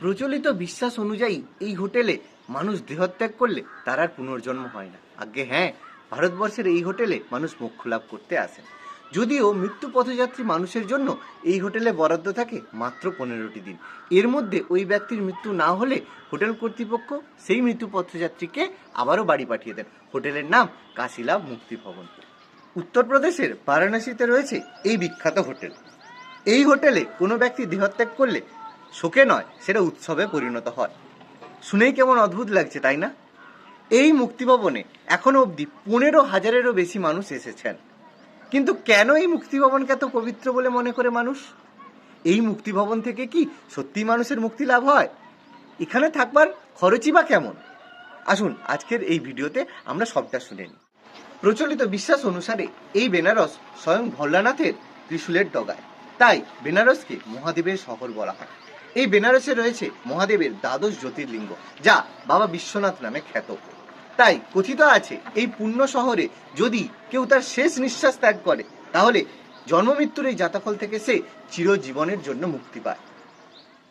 প্রচলিত বিশ্বাস অনুযায়ী এই হোটেলে মানুষ দেহত্যাগ করলে তার আর পুনর্জন্ম হয় না। আগে হ্যাঁ ভারতবর্ষের এই হোটেলে মানুষ মোক্ষ লাভ করতে আসেন যদিও মৃত্যু পথযাত্রী মানুষের জন্য এই হোটেলে বরাদ্দ থাকে মাত্র পনেরোটি দিন। এর মধ্যে ওই ব্যক্তির মৃত্যু না হলে হোটেল কর্তৃপক্ষ সেই মৃত্যু পথযাত্রীকে আবারও বাড়ি পাঠিয়ে দেন। হোটেলের নাম কাশিলাভ মুক্তি ভবন। উত্তরপ্রদেশের বারাণসীতে রয়েছে এই বিখ্যাত হোটেল। এই হোটেলে কোনো ব্যক্তি দেহত্যাগ করলে শোকে নয়, সেটা উৎসবে পরিণত হয়। শুনেই কেমন অদ্ভুত লাগছে, তাই না? এই মুক্তিভবনে এখনও অবধি পনেরো হাজারেরও বেশি মানুষ এসেছেন। কিন্তু কেন এই মুক্তিভবনকে এত পবিত্র বলে মনে করে মানুষ? এই মুক্তিভবন থেকে কি সত্যি মানুষের মুক্তি লাভ হয়? এখানে থাকবার খরচই বা কেমন? আসুন, আজকের এই ভিডিওতে আমরা সবটা শুনে নিই। প্রচলিত বিশ্বাস অনুসারে এই বেনারস স্বয়ং ভোলানাথের ত্রিশূলের ডগায়। তাই বেনারসকে মহাদেবের শহর বলা হয়। এই বেনারসে রয়েছে মহাদেবের দ্বাদশ জ্যোতির্লিঙ্গ, যা বাবা বিশ্বনাথ নামে খ্যাত। তাই কথিত আছে, এই পুণ্য শহরে যদি কেউ তার শেষ নিঃশ্বাস ত্যাগ করে, তাহলে জন্মমৃত্যুর এই জাতাফল থেকে সে চিরজীবনের জন্য মুক্তি পায়।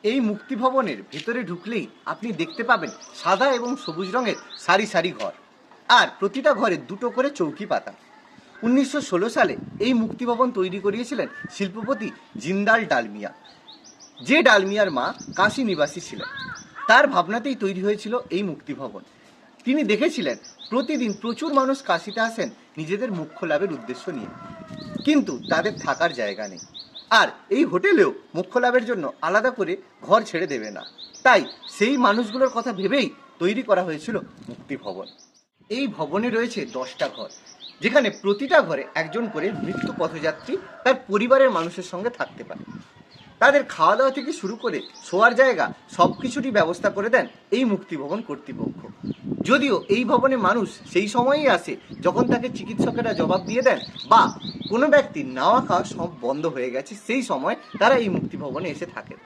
এই মুক্তি ভবনের ভেতরে ঢুকলেই আপনি দেখতে পাবেন সাদা এবং সবুজ রঙের সারি সারি ঘর, আর প্রতিটা ঘরে দুটো করে চৌকি পাতা। উনিশশো ষোলো সালে এই মুক্তি ভবন তৈরি করিয়েছিলেন শিল্পপতি জিন্দাল ডালমিয়া। যে ডালমিয়ার মা কাশী নিবাসী ছিলেন, তার ভাবনাতেই তৈরি হয়েছিল এই মুক্তি ভবন তিনি দেখেছিলেন, প্রতিদিন প্রচুর মানুষ কাশিতে আসেন নিজেদের মুখ্য লাভের উদ্দেশ্য নিয়ে। কিন্তু তাদের থাকার জায়গা নেই। আর এই হোটেলেও মুখ্য লাভের জন্য আলাদা করে ঘর ছেড়ে দেবে না। তাই সেই মানুষগুলোর কথা ভেবেই তৈরি করা হয়েছিল মুক্তি ভবন এই ভবনে রয়েছে দশটা ঘর, যেখানে প্রতিটা ঘরে একজন করে মৃত্যু পথযাত্রী তার পরিবারের মানুষের সঙ্গে থাকতে পারে। তাদের খাওয়া দাওয়া থেকে শুরু করে শোয়ার জায়গা সব কিছুরই ব্যবস্থা করে দেন এই মুক্তি ভবন কর্তৃপক্ষ। যদিও এই ভবনে মানুষ সেই সময়েই আসে যখন তাকে চিকিৎসকেরা জবাব দিয়ে দেন বা কোনো ব্যক্তির নাওয়া খাওয়া সব বন্ধ হয়ে গেছে সেই সময় তারা এই মুক্তি ভবনে এসে থাকেন।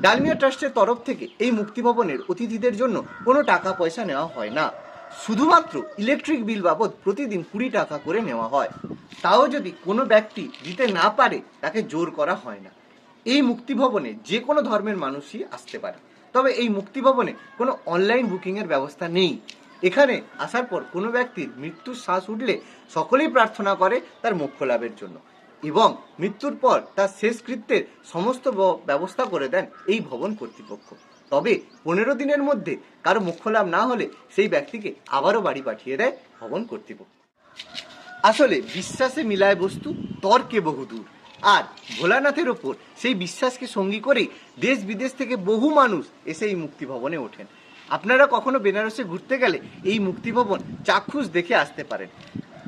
ডালমিয়া ট্রাস্টের তরফ থেকে এই মুক্তি ভবনের অতিথিদের জন্য কোনো টাকা পয়সা নেওয়া হয় না। শুধুমাত্র ইলেকট্রিক বিল বাবদ প্রতিদিন কুড়ি টাকা করে নেওয়া হয়। তাও যদি কোনো ব্যক্তি দিতে না পারে তাকে জোর করা হয় না। এই মুক্তি ভবনে যে কোনো ধর্মের মানুষই আসতে পারে। তবে এই মুক্তি ভবনে কোনো অনলাইন বুকিংয়ের ব্যবস্থা নেই। এখানে আসার পর কোনো ব্যক্তির মৃত্যুর শ্বাস উঠলে সকলেই প্রার্থনা করে তার মোক্ষ লাভের জন্য এবং মৃত্যুর পর তার শেষকৃত্যের সমস্ত ব্যবস্থা করে দেন এই ভবন কর্তৃপক্ষ। তবে পনেরো দিনের মধ্যে কারও মোক্ষ লাভ না হলে সেই ব্যক্তিকে আবারও বাড়ি পাঠিয়ে দেয় ভবন কর্তৃপক্ষ। আসলে বিশ্বাসে মিলায় বস্তু, তর্কে বহুদূর। আর ভোলানাথের ওপর সেই বিশ্বাসকে সঙ্গী করেই দেশ বিদেশ থেকে বহু মানুষ এসে এই মুক্তিভবনে ওঠেন। আপনারা কখনো বেনারসে ঘুরতে গেলে এই মুক্তিভবন চাক্ষুষ দেখে আসতে পারেন।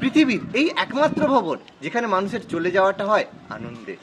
পৃথিবীর এই একমাত্র ভবন যেখানে মানুষের চলে যাওয়াটা হয় আনন্দের।